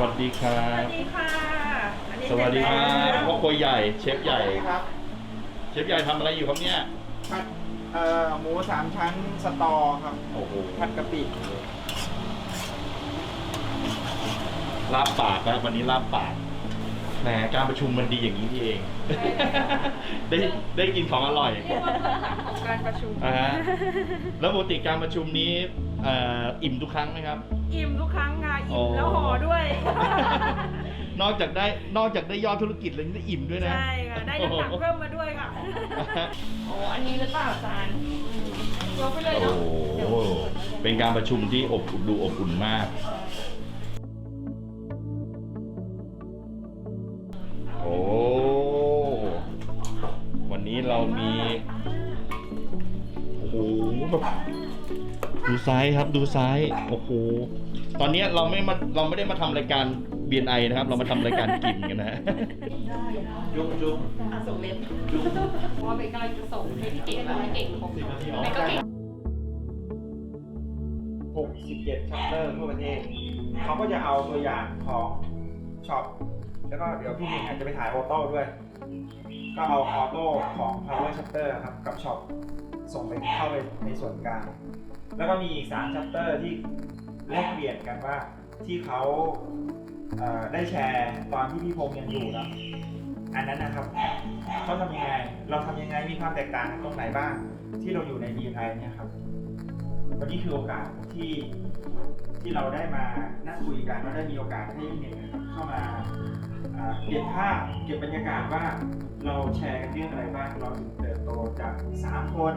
สวัสดีครัสวับ สดีค่ะอันนี้สวัสดีครับเสจพ่อแล้วครัวใหญ่เชฟใหญ่ ครับเชฟใหญ่ทำอะไรอยู่ครับเนี่ย ผัดเอ่อหมูสามชั้นสตอครับ โอ้โหผัดกะปิลาบปากครับวันนี้ลาบปาก แหมการประชุมมันดีอย่างนี้นี่เอง ได้ได้กินของอร่อย เรียกว่าเบื้องหลังของการประชุม อ่าฮะ แล้วปกติการประชุมนี้ เอ่ออิ่มทุกครั้งไหมครับ อิ่มทุกครั้งค่ะโอ้อิ่มแล้วห่อด้วย นอกจากได้นอกจากได้ยอดธุรกิจแล้วยังได้อิ่มด้วยนะใช่ค่ะ ได้น้ำหนักเพิ่มมาด้วยค่ะโอ้อันนี้หรือเปล่าอาจารย์ยกไปเลยโอ้เนาะโหเป็นการประชุมที่อบอุ่นดูอบอุ่นมาก โอ้วันนี้เรามี โอ้โหแบบ ดูไซส์ครับดูไซส์โอ้โห ตอนนี้เราไม่มาเราไม่ได้มาทำรายการ BNI นะครับ เรามาทำรายการกินกันนะฮะจุ๊บจุ๊บอะส่งเล็บเพราะว่าเบนกำลังจะส่งให้พี่เก่งแล้วให้เก่งคงเบนก็เก่ง67ชัปเตอร์ทั่วประเทศเขาก็จะเอาตัวอย่างของช็อปแล้วก็เดี๋ยวพี่เองอาจจะไปถ่ายออโต้ด้วย ก็เอาออโต้ของ Power Chapter ครับกับช็อปส่งไปเข้าไปในส่วนกลาง แล้วก็มีอีก3 chapter ที่แลกเปลี่ยนกันว่าที่เขาเอ่อได้แชร์ตอนที่พี่พงษ์ยังอยู่นะอันนั้นนะครับเขาทำยังไง เราทำยังไงมีความแตกต่างกันตรงไหนบ้าง ที่เราอยู่ใน d ีไเนี่ยครับวันนี้คือโอกาสที่ที่เราได้มานั่งคุยกันแล้วได้มีโอกาสให้เน็ตนะครับเข้ามาอ่าเก็บภาพเก็บบรรยากาศว่าเราแชร์กันเรื่องอะไรบ้างเราถึงเติบโตจาก3คน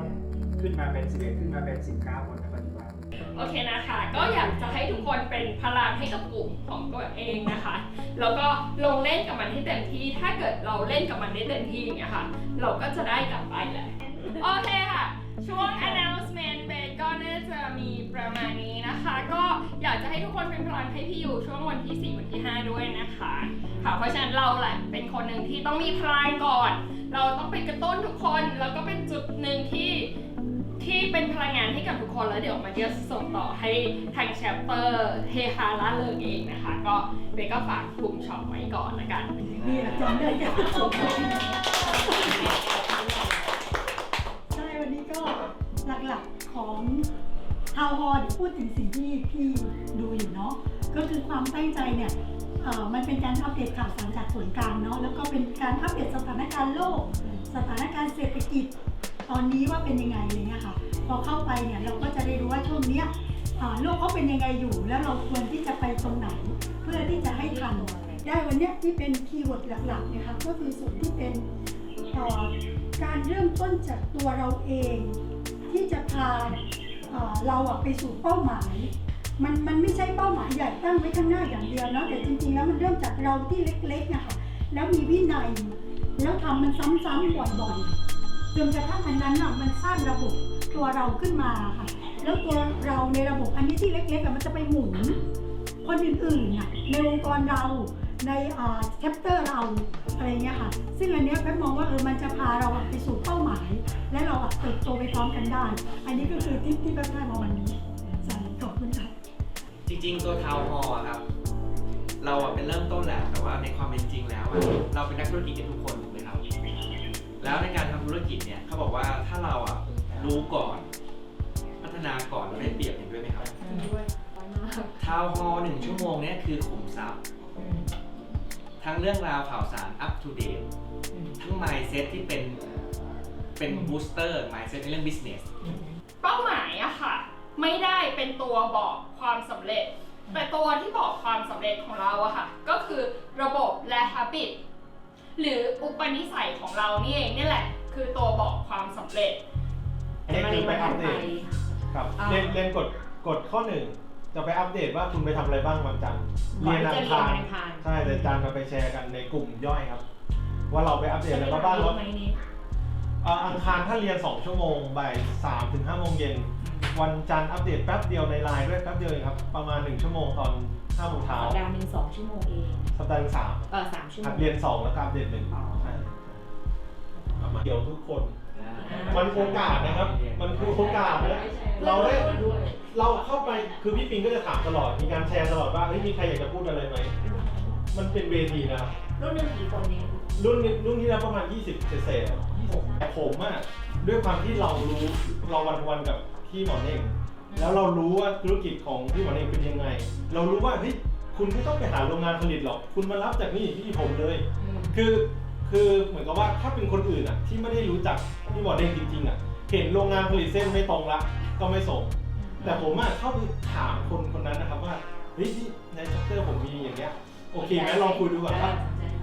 ขึ้นมาเป็น11ขึ้นมาเป็น19คนในปัจจุบันโอเคนะคะ ก็อยากจะให้ทุกคนเป็นพลังให้กับกลุ่มของตัวเองนะคะ แล้วก็ลงเล่นกับมันให้เต็มที่ ถ้าเกิดเราเล่นกับมันได้เต็มที่อย่างเงี้ยค่ะ เราก็จะได้กลับไปแหละ โอเคค่ะ ช่วง announcement เบนก็น่าจะมีประมาณนี้นะคะ ก็อยากจะให้ทุกคนเป็นพลังให้พี่อยู่ช่วงวันที่ 4 วันที่ 5 ด้วยนะคะ ค่ะเพราะฉะนั้นเราแหละเป็นคนหนึ่งที่ต้องมีพลังก่อน เราต้องไปกระตุ้นทุกคน แล้วก็เป็นจุดหนึ่งที่ ที่เป็นพลังงานให้กับทุกคนแล้วเดี๋ยวมาเดียส่งต่อให้ทางแชปเตอร์เฮฮาล่าเริงเองนะคะ ก็เบนก็ฝากกลุ่มช็อปไว้ก่อนละกันนี่แหละจำได้กันใช่วันนี้ก็หลักๆของทาวฮอเดี๋ยวพูดถึงสิ่งที่พี่ดูอยู่เนาะก็คือความตั้งใจเนี่ยเอ่อมันเป็นการอัปเดตข่าวสารจากส่วนกลางเนาะแล้วก็เป็นการอัปเดตสถานการณ์โลก สถานการณ์เศรษฐกิจ ตอนนี้ว่าเป็นยังไงอะไรเงี้ยค่ะ พอเข้าไปเนี่ยเราก็จะได้รู้ว่าช่วงเนี้ยโลกเขาเป็นยังไงอยู่ แล้วเราควรที่จะไปตรงไหน เพื่อที่จะให้ทันได้วันเนี้ยที่เป็นคีย์เวิร์ดหลักๆเนี่ยค่ะก็คือส่วนที่เป็นต่อการเริ่มต้นจากตัวเราเอง ที่จะพาเราไปสู่เป้าหมาย มันมันไม่ใช่เป้าหมายใหญ่ตั้งไว้ข้างหน้าอย่างเดียวนะแต่จริงๆแล้วมันเริ่มจากเราที่เล็กๆนะคะแล้วมีวินัย แล้วทำมันซ้ำๆบ่อยๆ จนกระทั่งอันนั้นอะมันสร้างระบบตัวเราขึ้นมาค่ะ แล้วตัวเราในระบบอันนี้ที่เล็กๆอะมันจะไปหมุนคนอื่นๆน่ะในองค์กรเราในแชปเตอร์เราอะไรเงี้ยค่ะ ซึ่งอันเนี้ยแพทย์มองว่าเออมันจะพาเราไปสู่เป้าหมาย และเราเติบโตไปพร้อมกันได้ อันนี้ก็คือที่ที่แพทย์ได้มาวันนี้ใช่ขอบคุณค่ะจริงๆตัวทาวน์ฮอครับ เราอะเป็นเริ่มต้นแหละแต่ว่าในความเป็นจริงแล้วอะเราเป็นนักธุรกิจกันทุกคน แล้วในการทำธุรกิจเนี่ยเขาบอกว่าถ้าเราอะรู้ก่อน พัฒนาก่อนเราได้เปรียบเห็นด้วยไหมครับด้วยร้อยมากทาวน์ฮอลล์หนึ่งชั่วโมงเนี่ยคือขุมทรัพย์ทั้งเรื่องราวข่าวสาร up to date ทั้ง mindset ที่เป็นเป็น booster mindset ในเรื่อง business เป้าหมายอะค่ะ ไม่ได้เป็นตัวบอกความสำเร็จ แต่ตัวที่บอกความสำเร็จของเราอะค่ะ ก็คือระบบและ habit หรืออุปนิสัยของเรานี่เองนี่แหละ คือตัวบอกความสำเร็จ อันนี้คือไปอัปเดตครับอ่า เรียนเรียนกดกดข้อหนึ่งจะไปอัปเดตว่าคุณไปทำอะไรบ้างวันจันทร์เรียนอังคาร ใช่แต่จันทร์เราไปแชร์กันในกลุ่มย่อยครับ ว่าเราไปอัปเดตอะไรมาบ้างแล้วอ่าอังคารถ้าเรียน 2 ชั่วโมงบ่าย3ถึง5โมงเย็นวันจันทร์อัปเดตแป๊บเดียวในไลน์ด้วยแป๊บเดียวเองครับประมาณ 1 ชั่วโมงตอน5โมงเช้าสัปดาห์หนึ่งสองชั่วโมงเองสัปดาห์หนึ่งสามเออสามชั่วโมหัดงเรียน2แล้วก็อัปเดตหนึ่งใช่ประมาณเดียวทุกคน มันโอกาสนะครับ มันคือโอกาสนะ เราได้ เราเข้าไปคือพี่ปิงก็จะถามตลอด มีการแชร์ตลอดว่าเฮ้ยมีใครอยากจะพูดอะไรไหม มันเป็นเวทีนะครับรุ่นหนึ่งกี่คนนี้รุ่นนี้รุ่นที่แล้วประมาณ 20เศษๆแต่ผมอะด้วยความที่เรารู้เราวันวันๆกับพี่หมอเน่ง แล้วเรารู้ว่าธุรกิจของพี่หมอเน่งเป็นยังไง เรารู้ว่าเฮ้ยคุณไม่ต้องไปหาโรงงานผลิตหรอก คุณมารับจากนี่พี่ผมเลย คือคือเหมือนกับว่าถ้าเป็นคนอื่นอะที่ไม่ได้รู้จักพี่หมอเน่งจริงๆอะเห็นโรงงานผลิตเส้นไม่ตรงละ ก็ไม่ส่ง แต่ผมอะเข้าไปถามคนคนนั้นนะครับว่าเฮ้ยที่ในชัปเตอร์ผมมีอย่างเงี้ยโอเคไหมลองคุยดูก่อนว่า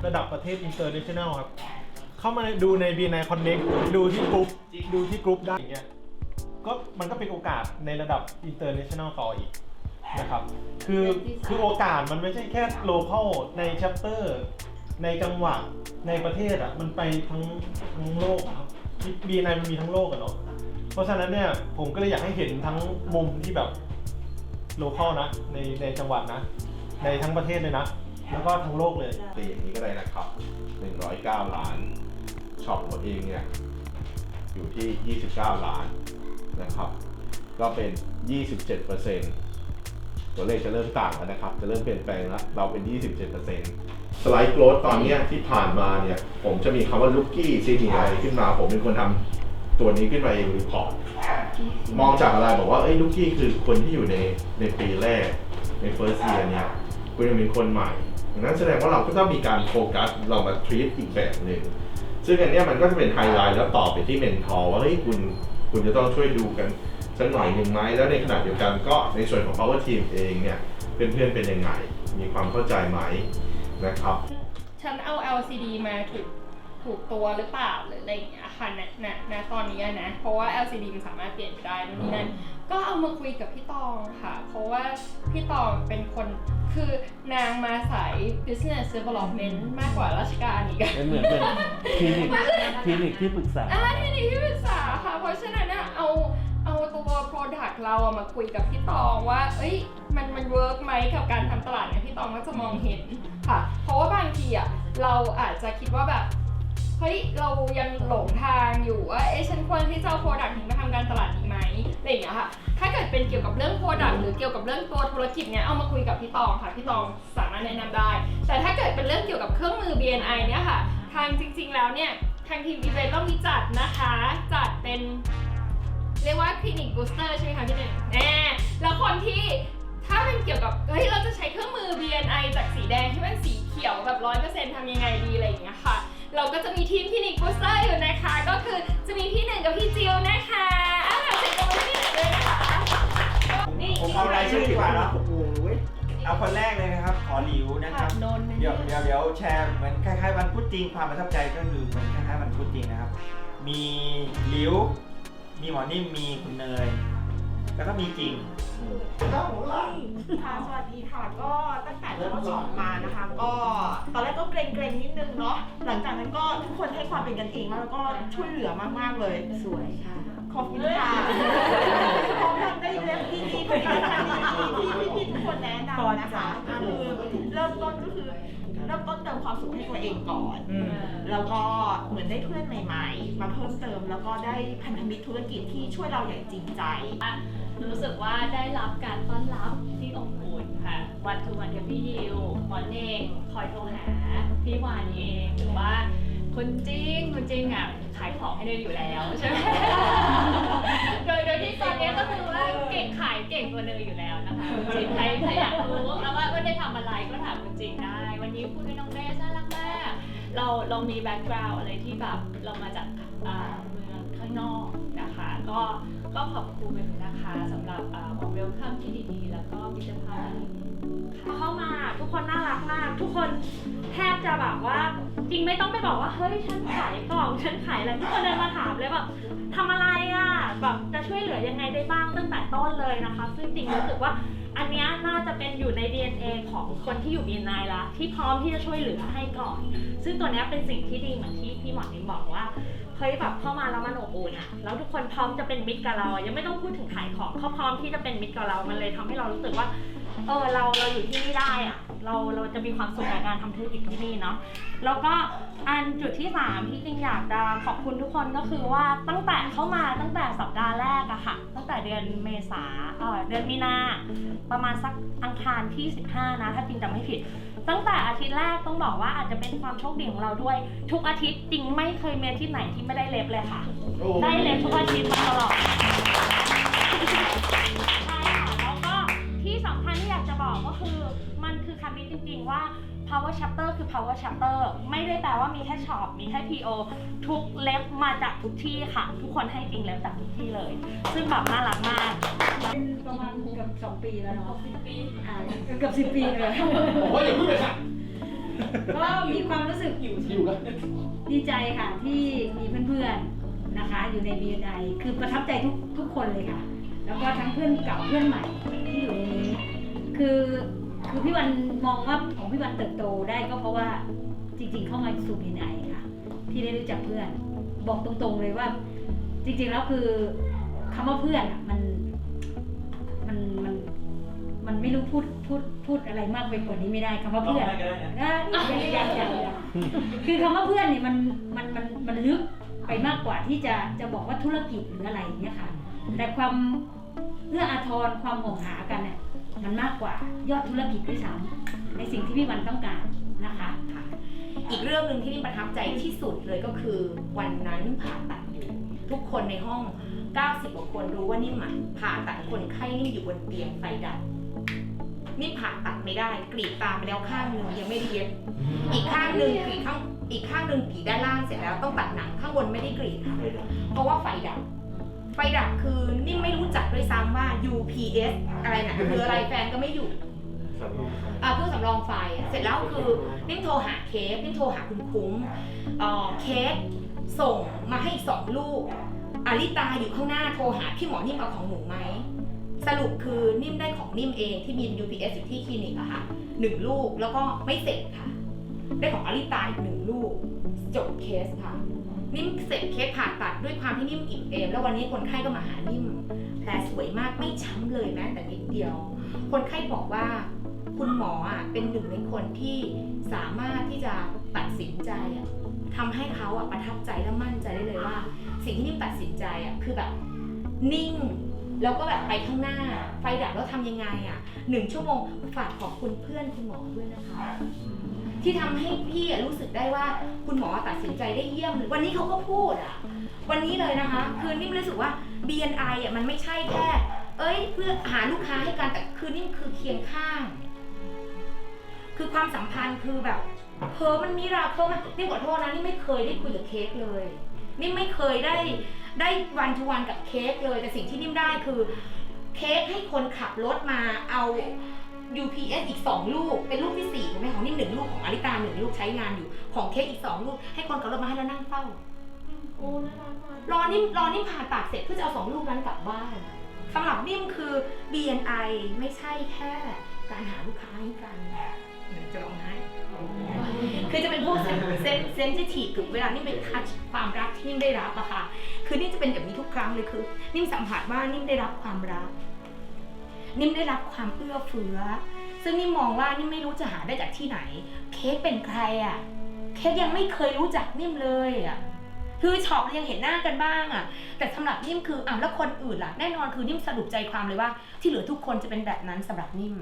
ระดับประเทศ international ครับ เข้ามาดูใน b 9 Connect ดูที่กรุ๊ปดูที่กรุ๊ปได้อย่างเงี้ย ก็มันก็เป็นโอกาสในระดับ international ต่ออีกนะครับ คือคือโอกาสมันไม่ใช่แค่ local ใน chapter ในจังหวัดในประเทศอะมันไปทั้งทั้งโลกอะครับ b 9มันมีทั้งโลกอะเนาะเพราะฉะนั้นเนี่ยผมก็เลยอยากให้เห็นทั้งมุมที่แบบ local นะในในจังหวัดนะ ในทั้งประเทศเลยนะ แล้วก็ทั้งโลกเลยตีอย่างนี้ก็ได้นะครับ 109 ล้านช็อปตัวเองเนี่ย อยู่ที่ 29 ล้าน นะครับ ก็เป็น 27%ตัวเลขจะเริ่มต่างแล้วนะครับ จะเริ่มเปลี่ยนแปลงแล้ว เราเป็น 27%สไลด์โกรดตอนนี้ที่ผ่านมาเนี่ย ผมจะมีคำว่าลุกกี้ซีนีอะไรขึ้นมา ผมเป็นคนทำตัวนี้ขึ้นมาเองรีพอร์ตมองจากอะไรบอกว่าเอ้ยลูกกี้คือคนที่อยู่ในในปีแรกใน first year เนี่ยคุณยังเป็นคนใหม่ดังนั้นแสดงว่าเราก็ต้องมีการโฟกัสเรามา treat อีกแบบหนึ่งซึ่งอันนี้มันก็จะเป็นไฮไลท์แล้วต่อไปที่เมนทอร์ว่าเฮ้ยคุณ คุณจะต้องช่วยดูกันสักหน่อยหนึ่งไหมแล้วในขณะเดียวกันก็ในส่วนของ power team เองเนี่ยเพื่อนๆเป็นยังไง มีความเข้าใจไหมนะครับ ฉันเอา LCD มาถูกถูกตัวหรือเปล่าหรืออะไรอย่างเงี้ยค่ะณณณตอนนี้นะ เพราะว่า LCD มันสามารถเปลี่ยนได้นู่นนี่นั่น ก็เอามาคุยกับพี่ตองค่ะ เพราะว่าพี่ตองเป็นคนคือนางมาสาย business development มากกว่าราชการอีกอะเป็นเหมือนเป็นคลินิกคลินิกที่ปรึกษา อ่าที่นี่ที่ปรึกษาค่ะ เพราะฉะนั้นอะเอาเอาตัว product เราอะมาคุยกับพี่ตองว่า เอ้ย มันมันเวิร์กไหมกับการทำตลาดเนี่ยพี่ตองก็จะมองเห็นค่ะ เพราะว่าบางทีอะเราอาจจะคิดว่าแบบ เฮ้ยเรายังหลงทางอยู่ว่าเอ๊ะฉันควรที่จะเอา product นี้มาทำการตลาดดีไหมอะไรอย่างเงี้ยค่ะ ถ้าเกิดเป็นเกี่ยวกับเรื่อง product หรือเกี่ยวกับเรื่องตัวธุรกิจเนี่ยเอามาคุยกับพี่ตองค่ะพี่ตองสามารถแนะนำได้ แต่ถ้าเกิดเป็นเรื่องเกี่ยวกับเครื่องมือ BNI เนี่ยค่ะ ทางจริง ๆ แล้วเนี่ยทางทีมอีเวนต์ต้องมีจัดนะคะ จัดเป็นเรียกว่าคลินิกบูสเตอร์ใช่ไหมคะพี่หนึ่งแน่แล้วคนที่ถ้าเป็นเกี่ยวกับ เฮ้ย เราจะใช้เครื่องมือ BNI จากสีแดงให้มันสีเขียวแบบร้อยเปอร์เซ็นต์ทำยังไงดีอะไรอย่างเงี้ยค่ะ เราก็จะมีทีมคลินิกบูสเตอร์อยู่นะคะ ก็คือจะมีพี่หนึ่งกับพี่จิวนะคะอะเสร็จตรงนี้พี่หนึ่งเลยนะคะผมเอารายชื่อดีกว่าเนาะเอาคนแรกเลยนะครับ ขอหลิวนะครับนนท์นะเดี๋ยวเดี๋ยวเดี๋ยวแชร์เหมือนคล้ายๆวันพุธจริงความประทับใจก็คือเหมือนคล้ายๆวันพุธจริงนะครับ มีหลิว มีหมอนิ่มมีคุณเนย แล้วก็มีจริง ค่ะสวัสดีค่ะ ก็ตั้งแต่เริ่มสอนมานะคะ ก็ตอนแรกก็เกรงๆนิดนึงเนาะ หลังจากนั้นก็ทุกคนให้ความเป็นกันเองมากแล้วก็ช่วยเหลือมากๆเลย สวยค่ะ ขอบคุณค่ะพร้อมทำได้เล็บดีๆผลิตภัณฑ์ดีๆที่พี่ๆทุกคนแนะนำนะคะคือเริ่มต้นก็คือเริ่มต้นเติมความสุขให้ตัวเองก่อนอืมแล้วก็เหมือนได้เพื่อนใหม่ ๆ มาเพิ่มเติมแล้วก็ได้พันธมิตรธุรกิจที่ช่วยเราอย่างจริงใจ รู้สึกว่าได้รับการต้อนรับที่อบอุ่นค่ะ วันทุกวันกับพี่ยิวหมอนเองคอยโทรหาพี่วานเองหรือว่าคุณจริงคุณจริงอะขายของให้เดินอยู่แล้วใช่ไหมโดยโดยที่ตอนนี้ก็คือว่าเก่งขายเก่งกว่าเนยอยู่แล้วนะคะคุณจริงใครใครอยากรู้แล้วว่าว่าได้ทำอะไรก็ถามคุณจริงได้ วันนี้พูดกับน้องเบสน่ารักมาก เราเรามีแบ็กกราวด์อะไรที่แบบเรามาจากเมืองข้างนอกนะคะ ก็ก็ขอบคุณนะคะสำหรับอ่าเวลคัมที่ดีๆ แล้วก็มิตรภาพเข้ามาทุกคนน่ารักมาก ทุกคนแทบจะแบบว่าจริงไม่ต้องไปบอกว่าเฮ้ยฉันขายกล่องฉันขายอะไรทุกคนเดินมาถามเลยแบบทำอะไรอะแบบจะช่วยเหลือยังไงได้บ้างตั้งแต่ต้นเลยนะคะ ซึ่งจริงรู้สึกว่า อันเนี้ยน่าจะเป็นอยู่ใน DNA ของคนที่อยู่ BNI ละที่พร้อมที่จะช่วยเหลือให้ก่อน ซึ่งตัวเนี้ยเป็นสิ่งที่ดีเหมือนที่พี่หมอนิมบอกว่าเฮ้ยแบบเข้ามาแล้วมันอบอุ่นอะแล้วทุกคนพร้อมจะเป็นมิตรกับเราอะยังไม่ต้องพูดถึงขายของเขาพร้อมที่จะเป็นมิตรกับเรา มันเลยทำให้เรารู้สึกว่า เออเราเราอยู่ที่นี่ได้อะ เราเราจะมีความสุขกับการทำธุรกิจที่นี่เนาะแล้วก็อันจุดที่สามที่จริงอยากจะขอบคุณทุกคนก็คือว่าตั้งแต่เข้ามาตั้งแต่สัปดาห์แรกอะค่ะ ตั้งแต่เดือนเมษาเออเดือนมีนาประมาณสักอังคารที่ 15 นะถ้าจริงจำไม่ผิด ตั้งแต่อาทิตย์แรกต้องบอกว่าอาจจะเป็นความโชคดีของเราด้วย ทุกอาทิตย์จริงไม่เคยมีอาทิตย์ไหนที่ไม่ได้เล็บเลยค่ะ ได้เล็บทุกอาทิตย์มาตลอดำนี้จริงๆว่า power chapter คือ power chapter ไม่ได้แปลว่ามีแค่ช็อปมีแค่ PO ทุกเล็บมาจากทุกที่ค่ะ ทุกคนให้จริงเล็บจากทุกที่เลย ซึ่งแบบน่ารักมาก เป็นประมาณเกือบสองปีแล้วเนาะสิบปีอ่าเกือบสิบปีเลยโอ้ยอย่าเพิ่งเลยค่ะก็มีความรู้สึกอยู่อยู่แล้วดีใจค่ะที่มีเพื่อนๆนะคะ อยู่ใน BNI คือประทับใจทุกทุกคนเลยค่ะ แล้วก็ทั้งเพื่อนเก่าเพื่อนใหม่ที่อยู่ในนี้คือ คือพี่วันมองว่าของพี่วันเติบโตได้ก็เพราะว่าจริง ๆ เข้ามาสู่ BNI ค่ะ ที่ได้รู้จักเพื่อน บอกตรงๆเลยว่า จริง ๆ แล้วคือคำว่าเพื่อนอะมันมันมันมันไม่รู้พูดพูดพูดอะไรมากไปกว่านี้ไม่ได้คำว่าเพื่อนก็ได้นะอย่างอยางย่างคือคำว่าเพื่อนเนี่ยมันมันมันมันลึกไปมากกว่าที่จะจะบอกว่าธุรกิจหรืออะไรอย่างเงี้ยค่ะ แต่ความเอื้ออาทรความห่วงหากันเนี่ย มันมากกว่ายอดธุรกิจด้วยซ้ำในสิ่งที่พี่วันต้องการนะคะค่ะอีกเรื่องหนึ่งที่นิ่มประทับใจที่สุดเลยก็คือวันนั้นนิ่มผ่าตัดอยู่ทุกคนในห้อง 90กว่าคนรู้ว่านิ่มอะผ่าตัดคนไข้นิ่มอยู่บนเตียงไฟดับนิ่มผ่าตัดไม่ได้ กรีดตาไปแล้วข้างหนึ่งยังไม่ได้เย็บอีกข้างหนึ่งกรีดข้างอีกข้างหนึ่งกรีดด้านล่างเสร็จแล้วต้องตัดหนังข้างบนไม่ได้กรีดค่ะเพราะว่าไฟดับ ไฟดับคือนิ่มไม่รู้จักด้วยซ้ำว่า UPS อะไรนะคืออะไรแฟนก็ไม่อยู่อ่าเครื่องสำรองไฟอะเสร็จแล้วคือนิ่มโทรหาเคสนิ่มโทรหาคุณคุ้มเอ่อเคสส่งมาให้อีกสองลูกอาริตาอยู่ข้างหน้าโทรหาพี่หมอนิ่มเอาของหนูไหม สรุปคือนิ่มได้ของนิ่มเองที่มี UPS อยู่ที่คลินิกอะค่ะหนึ่งลูกแล้วก็ไม่เสร็จค่ะ ได้ของอาริตาอีกหนึ่งลูก จบเคสค่ะ นิ่มเสร็จเคสผ่าตัดด้วยความที่นิ่มอิ่มเอมแล้ววันนี้คนไข้ก็มาหานิ่มแผลสวยมากไม่ช้ำเลยแม้แต่นิดเดียว คนไข้บอกว่าคุณหมออะเป็นหนึ่งในคนที่สามารถที่จะตัดสินใจอะทำให้เขาอะประทับใจและมั่นใจได้เลยว่า สิ่งที่นิ่มตัดสินใจอะคือแบบนิ่งแล้วก็แบบไปข้างหน้า ไฟดับแล้วทำยังไงอะหนึ่งชั่วโมงฝากขอบคุณเพื่อนคุณหมอด้วยนะคะ ที่ทำให้พี่อะรู้สึกได้ว่าคุณหมอตัดสินใจได้เยี่ยมเลยวันนี้เขาก็พูดอะ วันนี้เลยนะคะ คือนิ่มรู้สึกว่า BNI อะมันไม่ใช่แค่ เอ้ย เพื่อหาลูกค้าให้กันแต่คือนิ่มคือเคียงข้าง คือความสัมพันธ์คือแบบเธอมันมีราเคิลมากนี่ขอโทษนะนี่ไม่เคยได้คุยกับเค้กเลย นี่ไม่เคยได้ได้วันทุวันกับเค้กเลย แต่สิ่งที่นิ่มได้คือ เค้กให้คนขับรถมาเอา UPS อีก 2 ลูก เป็นลูกที่4ถูกไหมของนิ่มหนึ่งลูกของอาริตาหนึ่งลูกใช้งานอยู่ ของเค้กอีก 2 ลูก ให้คนขับรถมาให้แล้วนั่งเฝ้า โอ้น่ารักมากรอนิ่มรอนิ่มผ่าตัดเสร็จเพื่อจะเอาสองลูกนั้นกลับบ้านสำหรับนิ่มคือ BNI ไม่ใช่แค่การหาลูกค้าให้กันเดี๋ยวจะร้องไห้คือจะเป็นพวกเซนเซนซิทีฟกับเวลานิ่มไปทัชความรักที่นิ่มได้รับอะค่ะ คือนิ่มจะเป็นแบบนี้ทุกครั้งเลยคือ นิ่มสัมผัสว่านิ่มได้รับความรัก นิ่มได้รับความเอื้อเฟื้อ ซึ่งนิ่มมองว่านิ่มไม่รู้จะหาได้จากที่ไหน เค้กเป็นใครอะเค้กยังไม่เคยรู้จักนิ่มเลยอะคือช็อปยังเห็นหน้ากันบ้างอะแต่สำหรับนิ่มคืออะแล้วคนอื่นล่ะ แน่นอนคือนิ่มสรุปใจความเลยว่า ที่เหลือทุกคนจะเป็นแบบนั้นสำหรับนิ่ม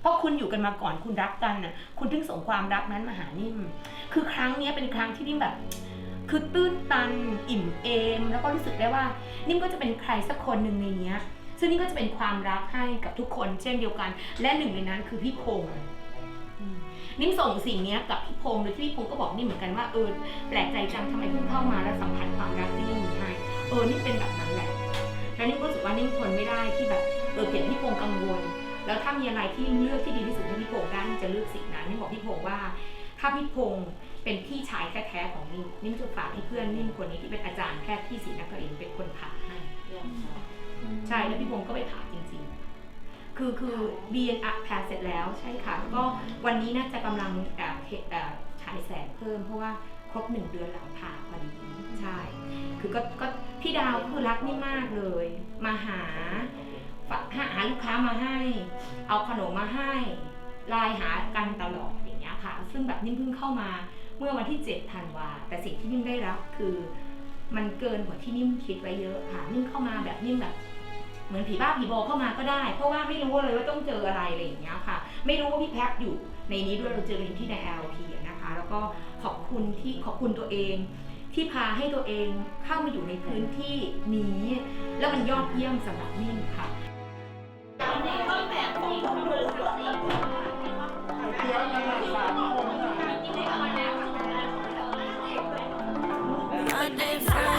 เพราะคุณอยู่กันมาก่อนคุณรักกันน่ะ คุณถึงส่งความรักนั้นมาหานิ่ม คือครั้งนี้เป็นครั้งที่นิ่มแบบ คือตื้นตัน อิ่มเอม แล้วก็รู้สึกได้ว่า นิ่มก็จะเป็นใครสักคนหนึ่งในเนี้ย ซึ่งนี่ก็จะเป็นความรักให้กับทุกคนเช่นเดียวกัน และหนึ่งในนั้นคือพี่พงษ์นิ่มส่งสิ่งนี้กับพี่พงษ์โดยที่พี่พงษ์ก็บอกนิ่มเหมือนกันว่าเออแปลกใจจังทำไมเพิ่งเข้ามาแล้วสัมผัสความรักที่นิ่มมีให้เออนี่เป็นแบบนั้นแหละ แล้วนิ่มก็รู้สึกว่านิ่มทนไม่ได้ที่แบบเออเห็นพี่พงษ์กังวล แล้วถ้ามีอะไรที่เลือกที่ดีที่สุดให้พี่พงษ์ได้นิ่มจะเลือกสิ่งนั้นนิ่มบอกพี่พงษ์ว่าถ้าพี่พงษ์เป็นพี่ชายแท้ๆของนิ่มนิ่มจะฝากให้เพื่อนนิ่มคนนี้ที่เป็นอาจารย์แพทย์ที่ศรีนครินทร์เป็นคนผ่าให้ ใช่แล้วพี่พงศ์ก็ไปผ่าจริงๆ คือคือ B N R แพทเสร็จแล้วใช่ค่ะก็วันนี้น่าจะกำลังเอ่อเอ่อฉายแสงเพิ่มเพราะว่าครบหนึ่งเดือนหลังผ่าพอดีใช่ คือก็ก็พี่ดาวคือรักนี่มากเลย มาหาหาลูกค้ามาให้ เอาขนมมาให้ไลน์หากันตลอดอย่างเงี้ยค่ะ ซึ่งแบบนิ่มเพิ่งเข้ามาเมื่อวันที่7ธันวาแต่สิ่งที่นิ่มได้รับคือ มันเกินกว่าที่นิ่มคิดไว้เยอะค่ะ นิ่มเข้ามาแบบนิ่มแบบ เหมือนผีบ้าผีบอเข้ามาก็ได้ เพราะว่าไม่รู้เลยว่าต้องเจออะไรอะไรอย่างเงี้ยค่ะ ไม่รู้ว่าพี่แพ็คอยู่ในนี้ด้วยเราเจอกันที่ใน LP นะคะ แล้วก็ขอบคุณที่ขอบคุณตัวเอง ที่พาให้ตัวเองเข้ามาอยู่ในพื้นที่นี้ แล้วมันยอดเยี่ยมสำหรับนิ่มค่ะ My dear